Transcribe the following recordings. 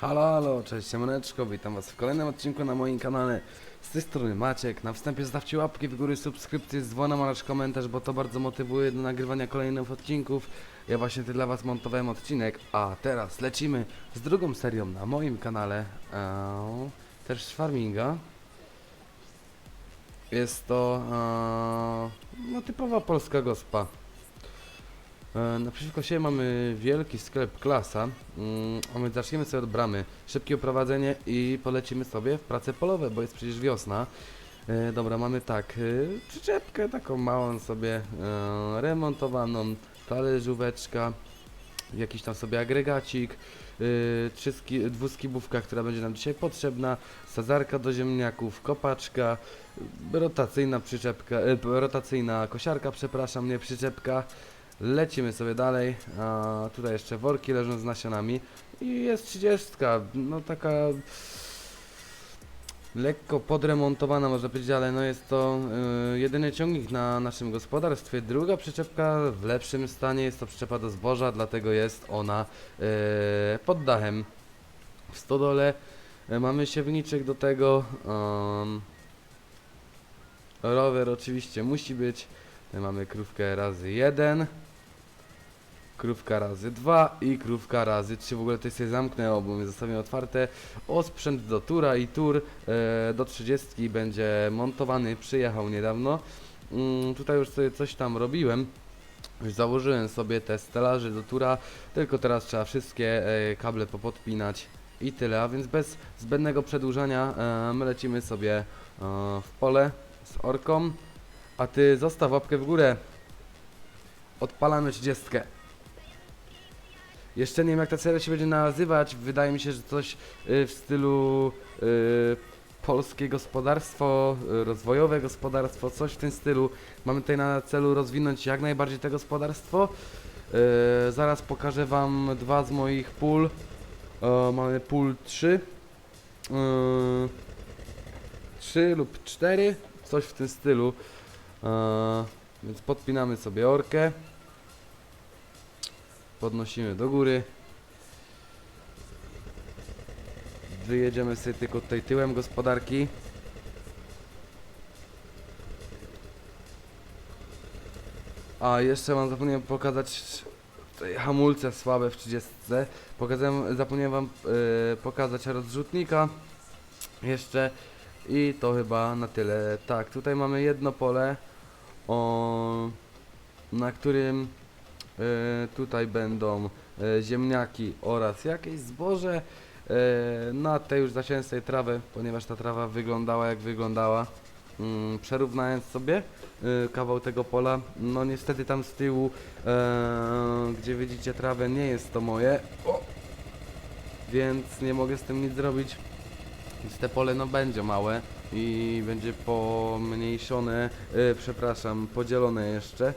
Halo, halo, cześć, siemaneczko, witam was w kolejnym odcinku na moim kanale. Z tej strony Maciek. Na wstępie zostawcie łapki w górę, subskrypcję z dzwonem oraz komentarz, bo to bardzo motywuje do nagrywania kolejnych odcinków. Ja właśnie ty dla was montowałem odcinek, a teraz lecimy z drugą serią na moim kanale. Eee, też z farminga. Jest to eee, no, typowa polska gospa. E, Naprzeciwko siebie mamy wielki sklep klasa, mm, a my zaczniemy sobie od bramy. Szybkie oprowadzenie i polecimy sobie w prace polowe, bo jest przecież wiosna. E, dobra, mamy tak, e, przyczepkę taką małą sobie remontowaną, talerzóweczka, jakiś tam sobie agregacik, ski, dwuskibówka, która będzie nam dzisiaj potrzebna, sadzarka do ziemniaków, kopaczka, rotacyjna przyczepka, rotacyjna kosiarka, przepraszam, nie przyczepka. Lecimy sobie dalej, a tutaj jeszcze worki leżą z nasionami. I jest 30, no taka lekko podremontowana można powiedzieć, ale no jest to y, jedyny ciągnik na naszym gospodarstwie. Druga przyczepka w lepszym stanie, jest to przyczepa do zboża, dlatego jest ona y, pod dachem. W stodole y, mamy siewniczek do tego, um, rower oczywiście musi być, Tutaj mamy krówkę razy jeden krówka razy 2 i krówka razy 3. W ogóle to sobie zamknę, bo mnie otwarte. O sprzęt do tura i tur e, do 30 będzie montowany, przyjechał niedawno. Mm, tutaj już sobie coś tam robiłem. Już założyłem sobie te stelaże do tura, tylko teraz trzeba wszystkie e, kable popodpinać i tyle, a więc bez zbędnego przedłużania e, my lecimy sobie e, w pole z orką, a ty zostaw łapkę w górę. Odpalamy 30. Jeszcze nie wiem jak ta seria się będzie nazywać. Wydaje mi się, że coś y, w stylu y, polskie gospodarstwo, y, rozwojowe gospodarstwo, coś w tym stylu. Mamy tutaj na celu rozwinąć jak najbardziej to gospodarstwo. Zaraz pokażę wam dwa z moich pól. Mamy pól 3. Y, 3 lub 4, coś w tym stylu. Więc podpinamy sobie orkę podnosimy do góry. Wyjedziemy sobie tylko tutaj tyłem gospodarki. A jeszcze mam zapomniałem pokazać hamulce słabe w 30. Pokazałem, zapomniałem wam e, pokazać rozrzutnika jeszcze i to chyba na tyle. Tak, tutaj mamy jedno pole, o, na którym tutaj będą e, ziemniaki oraz jakieś zboże. E, na tej już zasiałem sobie trawę, ponieważ ta trawa wyglądała jak wyglądała. Mm, Przerównając sobie e, kawał tego pola, no niestety tam z tyłu, e, gdzie widzicie trawę, nie jest to moje. O! Więc nie mogę z tym nic zrobić. Więc te pole no będzie małe i będzie pomniejszone, e, przepraszam, podzielone jeszcze.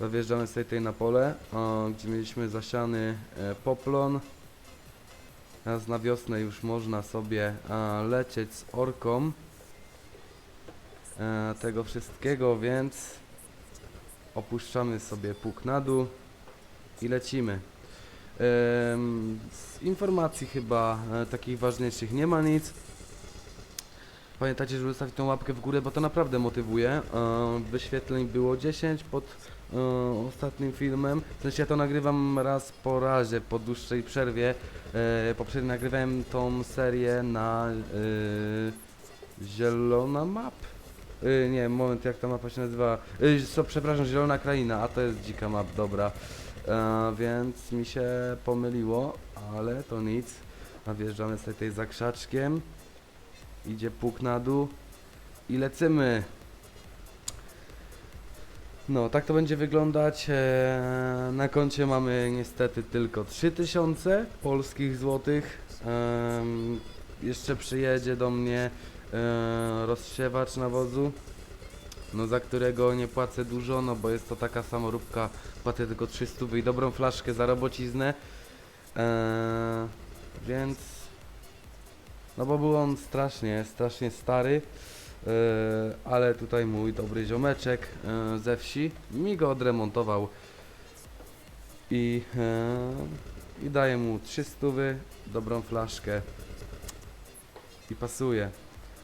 Zawjeżdżamy sobie tutaj na pole, o, gdzie mieliśmy zasiany e, poplon. Teraz na wiosnę już można sobie e, lecieć z orką e, tego wszystkiego, więc opuszczamy sobie puk na dół i lecimy. Em, z informacji chyba e, takich ważniejszych nie ma nic. Pamiętajcie, żeby zostawić tą łapkę w górę, bo to naprawdę motywuje. E, wyświetleń było 10 pod e, ostatnim filmem. W sensie ja to nagrywam raz po razie, po dłuższej przerwie. E, poprzednio nagrywałem tą serię na e, Zielona Map. E, nie, moment, jak ta mapa się nazywa? E, so, przepraszam, Zielona Kraina, a to jest dzika map, dobra. E, więc mi się pomyliło, ale to nic. A wjeżdżamy sobie tutaj za krzaczkiem. Idzie puk na dół i lecimy. No, tak to będzie wyglądać. Eee, na koncie mamy niestety tylko 3000 polskich złotych. Jeszcze przyjedzie do mnie e, rozsiewacz nawozu, no za którego nie płacę dużo, no bo jest to taka samoróbka, płacę tylko 300 i dobrą flaszkę za robociznę. Eee, więc no bo był on strasznie, strasznie stary, ale tutaj mój dobry ziomeczek yy, ze wsi mi go odremontował i yy, i daję mu 300, dobrą flaszkę i pasuje.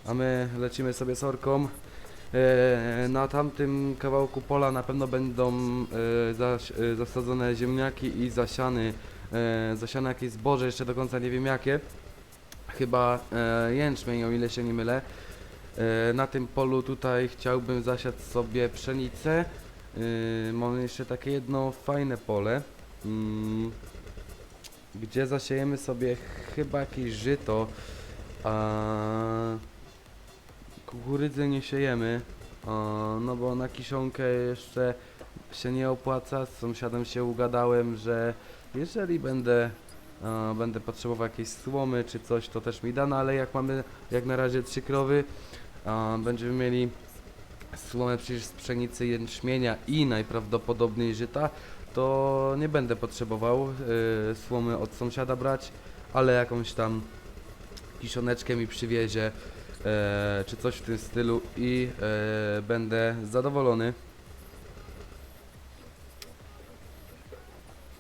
A my lecimy sobie sorką. E, na tamtym kawałku pola na pewno będą e, e, zasadzone ziemniaki i zasiany, e, zasiane jakieś zboże, jeszcze do końca nie wiem jakie. Chyba e, jęczmień, o ile się nie mylę. E, na tym polu tutaj chciałbym zasiać sobie pszenicę. E, mam jeszcze takie jedno fajne pole, mm, gdzie zasiejemy sobie chyba jakieś żyto, a kukurydzy nie siejemy, no bo na kiszonkę jeszcze się nie opłaca. Z sąsiadem się ugadałem, że jeżeli będę będę potrzebował jakiejś słomy czy coś, to też mi da, no ale jak mamy jak na razie trzy krowy, będziemy mieli słomę przecież z pszenicy, jęczmienia i najprawdopodobniej żyta, to nie będę potrzebował y, słomy od sąsiada brać, ale jakąś tam kiszoneczkę mi przywiezie e, czy coś w tym stylu i e, będę zadowolony.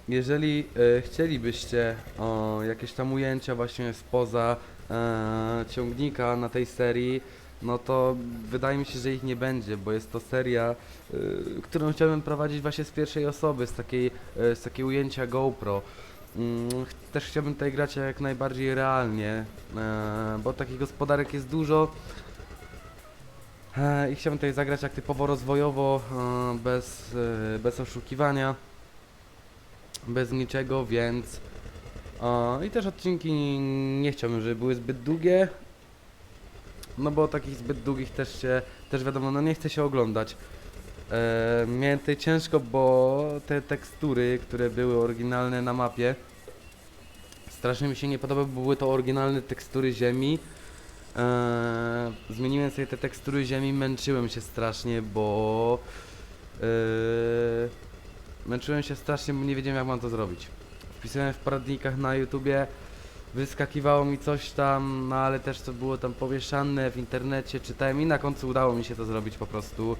Jeżeli e, chcielibyście o, jakieś tam ujęcia właśnie spoza e, ciągnika na tej serii, no to wydaje mi się, że ich nie będzie, bo jest to seria, y, którą chciałbym prowadzić właśnie z pierwszej osoby, z takiej, y, z takiej ujęcia GoPro. Mm, też chciałbym tutaj grać jak najbardziej realnie, e, bo takich gospodarek jest dużo. E, I chciałbym tutaj zagrać jak typowo rozwojowo, e, bez, e, bez oszukiwania, bez niczego, więc... I też odcinki nie chciałbym, żeby były zbyt długie, no bo takich zbyt długich też się, też wiadomo, no nie chce się oglądać. E, miałem tutaj ciężko, bo te tekstury, które były oryginalne na mapie, strasznie mi się nie podobały, bo były to oryginalne tekstury ziemi. E, zmieniłem sobie te tekstury ziemi, męczyłem się strasznie, bo e, męczyłem się strasznie, bo nie wiedziałem jak mam to zrobić. Wpisałem w poradnikach na YouTubie, wyskakiwało mi coś tam, no ale też to było tam powieszane w internecie, czytałem i na końcu udało mi się to zrobić po prostu.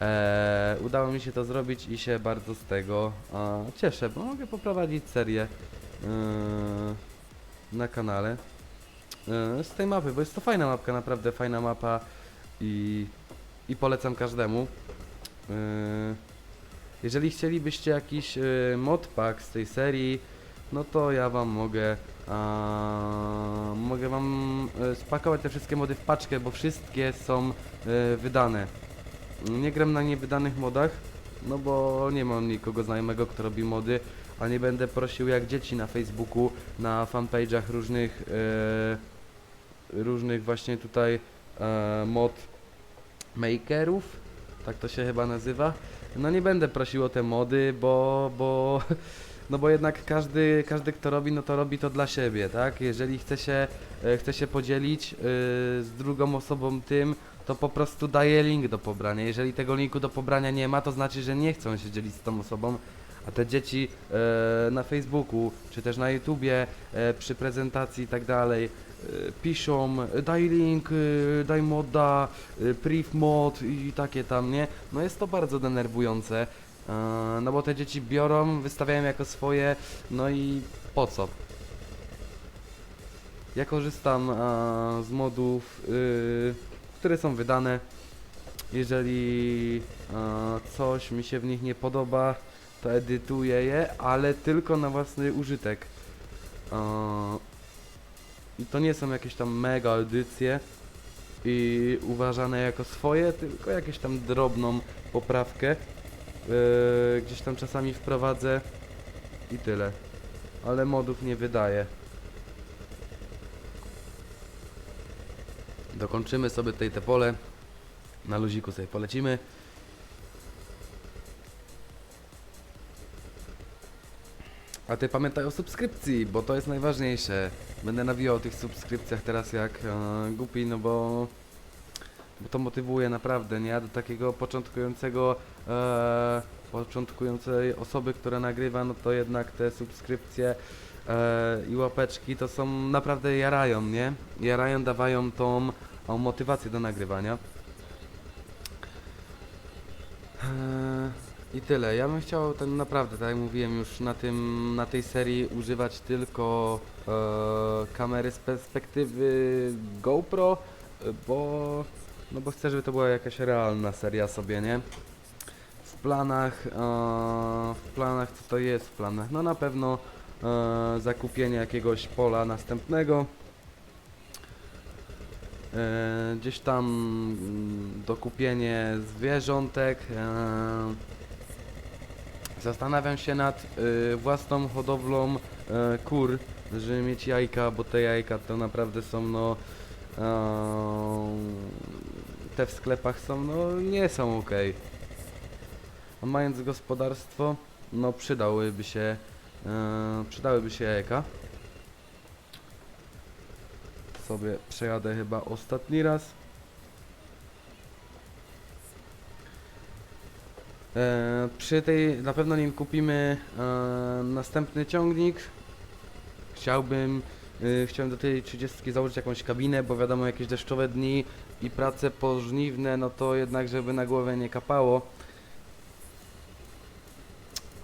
Eee, udało mi się to zrobić i się bardzo z tego e, cieszę, bo mogę poprowadzić serię e, na kanale e, z tej mapy, bo jest to fajna mapka, naprawdę fajna mapa i, i polecam każdemu. E, jeżeli chcielibyście jakiś e, modpack z tej serii, no to ja wam mogę a, mogę wam e, spakować te wszystkie mody w paczkę, bo wszystkie są e, wydane. Nie gram na niewydanych modach, no bo nie mam nikogo znajomego, kto robi mody, a nie będę prosił jak dzieci na Facebooku, na fanpage'ach różnych e, różnych właśnie tutaj mod makerów, tak to się chyba nazywa. No nie będę prosił o te mody, bo, bo no bo jednak każdy, każdy kto robi, no to robi to dla siebie, tak? Jeżeli chce się, e, chce się podzielić e, z drugą osobą tym, to po prostu daje link do pobrania. Jeżeli tego linku do pobrania nie ma, to znaczy, że nie chcą się dzielić z tą osobą, a te dzieci e, na Facebooku, czy też na YouTubie, e, przy prezentacji i tak dalej, e, piszą, daj link, e, daj moda, e, priv mod i takie tam, nie? No jest to bardzo denerwujące. E, No bo te dzieci biorą, wystawiają jako swoje, no i po co? Ja korzystam e, z modów, y, które są wydane. Jeżeli e, coś mi się w nich nie podoba, to edytuję je, ale tylko na własny użytek. I to nie są jakieś tam mega edycje i uważane jako swoje, tylko jakieś tam drobną poprawkę. Yy, gdzieś tam czasami wprowadzę i tyle. Ale modów nie wydaję. Dokończymy sobie tutaj te pole. Na luziku sobie polecimy. A ty pamiętaj o subskrypcji, bo to jest najważniejsze. Będę nawijał o tych subskrypcjach teraz jak e, głupi, no bo bo to motywuje naprawdę, nie? Do takiego początkującego, e, początkującej osoby, która nagrywa, no to jednak te subskrypcje e, i łapeczki to są naprawdę jarają, nie? Jarają, dawają tą motywację do nagrywania. E, I tyle. Ja bym chciał ten naprawdę, tak jak mówiłem już na tym, na tej serii używać tylko e, kamery z perspektywy GoPro, bo no bo chcę, żeby to była jakaś realna seria sobie, nie? W planach, e, w planach co to jest w planach? No na pewno e, zakupienie jakiegoś pola następnego. E, gdzieś tam mm, dokupienie zwierzątek. E, zastanawiam się nad y, własną hodowlą e, kur, żeby mieć jajka, bo te jajka to naprawdę są no e, te w sklepach są no nie są ok. A mając gospodarstwo, no przydałyby się e, przydałyby się jajka. Sobie przejadę chyba ostatni raz. E, przy tej na pewno nim kupimy e, następny ciągnik. Chciałbym, e, do tej 30 założyć jakąś kabinę, bo wiadomo jakieś deszczowe dni i prace pożniwne, no to jednak żeby na głowę nie kapało.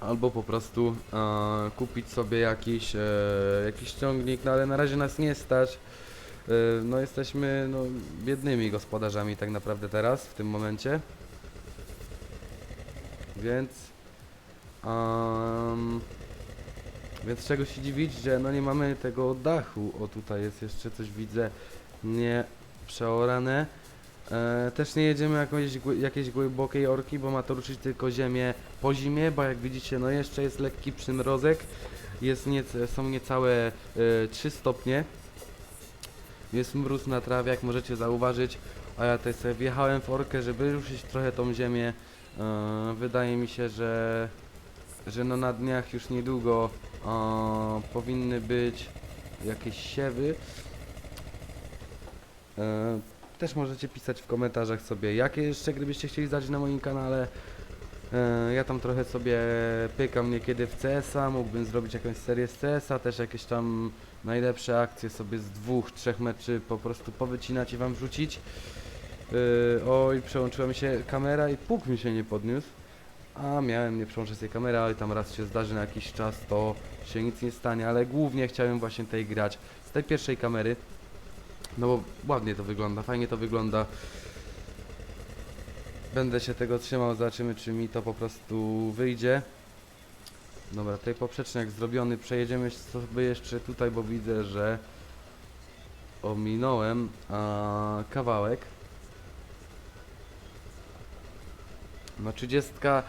Albo po prostu e, kupić sobie jakiś, e, jakiś ciągnik, no ale na razie nas nie stać. E, no jesteśmy no, biednymi gospodarzami tak naprawdę teraz, w tym momencie. Więc um, więc czego się dziwić, że no nie mamy tego dachu. O tutaj jest jeszcze coś widzę nie przeorane. E, też nie jedziemy jakiejś głębokiej orki, bo ma to ruszyć tylko ziemię po zimie, bo jak widzicie no jeszcze jest lekki przymrozek. Jest niece, są niecałe e, 3 stopnie. Jest mróz na trawie, jak możecie zauważyć. A ja tutaj sobie wjechałem w orkę, żeby ruszyć trochę tą ziemię. E, wydaje mi się, że, że no na dniach już niedługo e, powinny być jakieś siewy. E, też możecie pisać w komentarzach sobie, jakie jeszcze gry byście chcieli zdać na moim kanale. E, ja tam trochę sobie pykam niekiedy w CS-a, mógłbym zrobić jakąś serię z CS-a, też jakieś tam najlepsze akcje sobie z dwóch, trzech meczy po prostu powycinać i wam wrzucić. Yy, oj, przełączyła mi się kamera i puk mi się nie podniósł. A miałem nie przełączyć tej kamery, ale tam raz się zdarzy na jakiś czas, to się nic nie stanie, ale głównie chciałem właśnie tej grać z tej pierwszej kamery. No bo ładnie to wygląda, fajnie to wygląda. Będę się tego trzymał, zobaczymy czy mi to po prostu wyjdzie. Dobra, tutaj poprzeczniak zrobiony, przejedziemy sobie jeszcze tutaj, bo widzę, że ominąłem a, kawałek. No 30 e,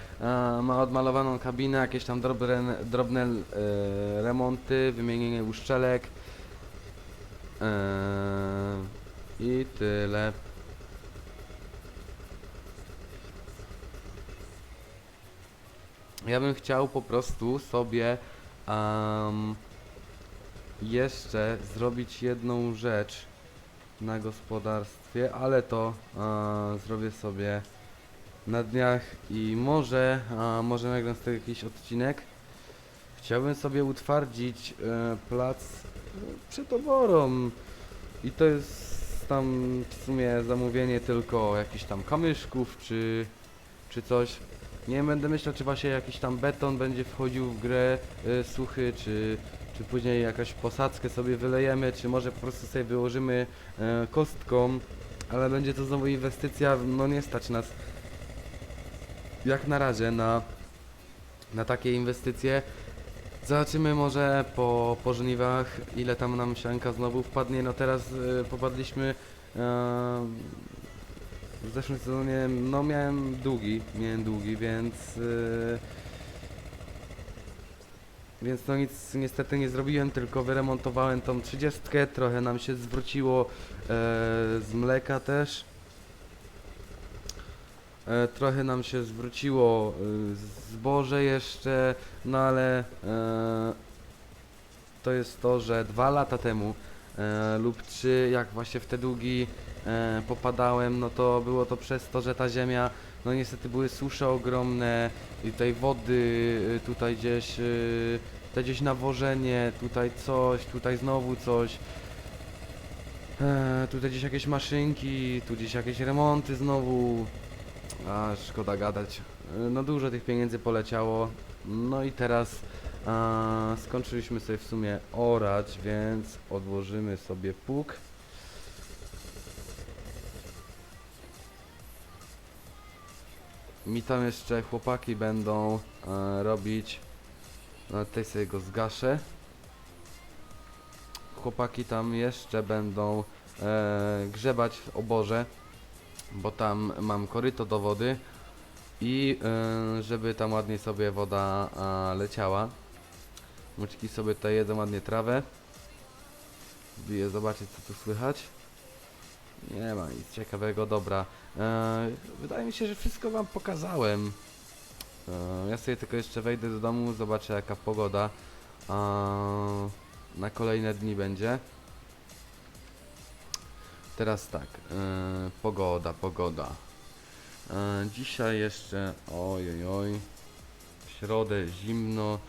ma odmalowaną kabinę, jakieś tam drobne, drobne e, remonty, wymienienie uszczelek i tyle. Ja bym chciał po prostu sobie em, jeszcze zrobić jedną rzecz na gospodarstwie, ale to e, zrobię sobie na dniach i może, a może nagram z tego jakiś odcinek. Chciałbym sobie utwardzić e, plac przed oborą i to jest tam w sumie zamówienie tylko jakichś tam kamyszków czy, czy coś. Nie będę myślał czy właśnie jakiś tam beton będzie wchodził w grę e, suchy, czy, czy później jakaś posadzkę sobie wylejemy, czy może po prostu sobie wyłożymy e, kostką, ale będzie to znowu inwestycja, no nie stać nas jak na razie na, na takie inwestycje. Zobaczymy może po, po żniwach ile tam nam sianka znowu wpadnie. No teraz y, popadliśmy e, w zeszłym sezonie, no miałem długi, miałem długi, więc y, więc no nic niestety nie zrobiłem, tylko wyremontowałem tą 30, trochę nam się zwróciło e, z mleka też. E, trochę nam się zwróciło y, zboże jeszcze, no ale e, to jest to, że dwa lata temu e, lub trzy, jak właśnie w te długi e, popadałem, no to było to przez to, że ta ziemia, no niestety były susze ogromne i tutaj wody, tutaj gdzieś, y, tutaj gdzieś nawożenie, tutaj coś, tutaj znowu coś. E, tutaj gdzieś jakieś maszynki, tu gdzieś jakieś remonty znowu. A szkoda gadać. no dużo tych pieniędzy poleciało. No i teraz a, skończyliśmy sobie w sumie orać, więc odłożymy sobie pług. Mi tam jeszcze chłopaki będą e, robić. No, tutaj sobie go zgaszę. Chłopaki tam jeszcze będą e, grzebać w oborze, bo tam mam koryto do wody i e, żeby tam ładnie sobie woda a, leciała. Muczki sobie tutaj jedzą ładnie trawę. Biję zobaczyć co tu słychać. Nie ma nic ciekawego, dobra. E, wydaje mi się, że wszystko wam pokazałem. E, ja sobie tylko jeszcze wejdę do domu, zobaczę jaka pogoda na kolejne dni będzie. Teraz tak, e, pogoda, pogoda. E, dzisiaj jeszcze, oj, oj, w środę zimno.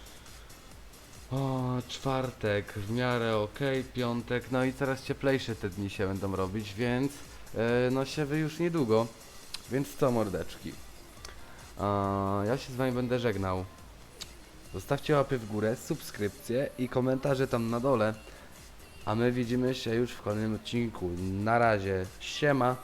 O, czwartek w miarę ok, piątek, no i coraz cieplejsze te dni się będą robić, więc e, no siewy już niedługo. Więc co mordeczki? A, ja się z wami będę żegnał. Zostawcie łapy w górę, subskrypcje i komentarze tam na dole. A my widzimy się już w kolejnym odcinku. Na razie, siema.